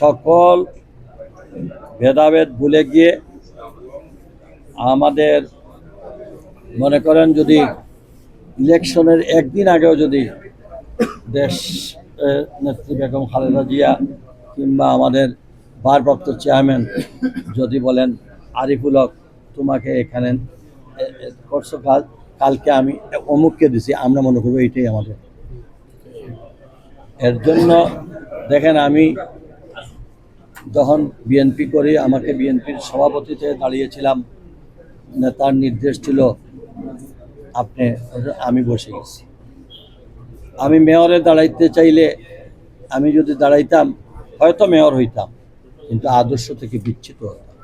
সকল ভেদাভেদ ভুলে গিয়ে আমাদের মনে করেন যদি ইলেকশনের একদিন আগেও যদি দেশ নেত্রী বেগম খালেদা জিয়া কিংবা আমাদের ভারপ্রাপ্ত চেয়ারম্যান যদি বলেন, আরিফুল হক, তোমাকে এখানে করছ কাজ কালকে আমি অমুককে দিছি। আমরা মনে করব এইটাই আমাদের। এর জন্য দেখেন আমি যখন বিএনপি করে, আমাকে বিএনপির সভাপতিতে দাঁড়িয়েছিলাম। নেতার নির্দেশ ছিল, আপনি, আমি বসে গেছি। আমি মেয়রে দাঁড়াইতে চাইলে আমি যদি দাঁড়াইতাম, হয়তো মেয়র হইতাম, কিন্তু আদর্শ থেকে বিচ্ছিত হতাম।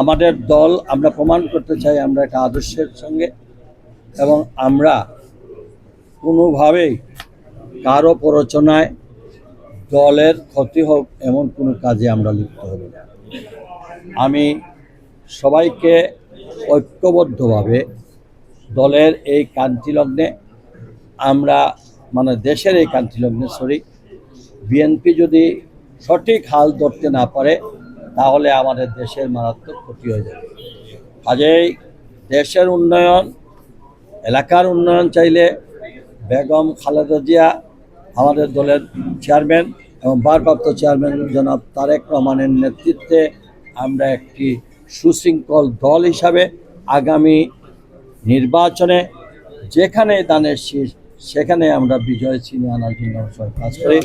আমাদের দল, আমরা প্রমাণ করতে চাই, আমরা একটা আদর্শের সঙ্গে, এবং আমরা কোনোভাবেই কারও প্ররোচনায় দলের ক্ষতি হোক, এমন কোনো কাজে আমরা লিপ্ত হব না। আমি সবাইকে ঐক্যবদ্ধভাবে দলের এই কান্তিলগ্নে আমরা মানে দেশের এই কান্তিলগ্নে সরি বিএনপি যদি সঠিক হাল ধরতে না পারে, তাহলে আমাদের দেশের মারাত্মক ক্ষতি হয়ে যাবে। কাজেই দেশের উন্নয়ন, এলাকার উন্নয়ন চাইলে বেগম খালেদা জিয়া আমাদের দলের চেয়ারম্যান এবং ভারপ্রাপ্ত চেয়ারম্যান জনাব তারেক রহমানের নেতৃত্বে আমরা একটি সুশৃঙ্খল দল হিসাবে আগামী নির্বাচনে যেখানে দানের শীষ, সেখানে আমরা বিজয় ছিনিয়ে আনার জন্য কাজ করি।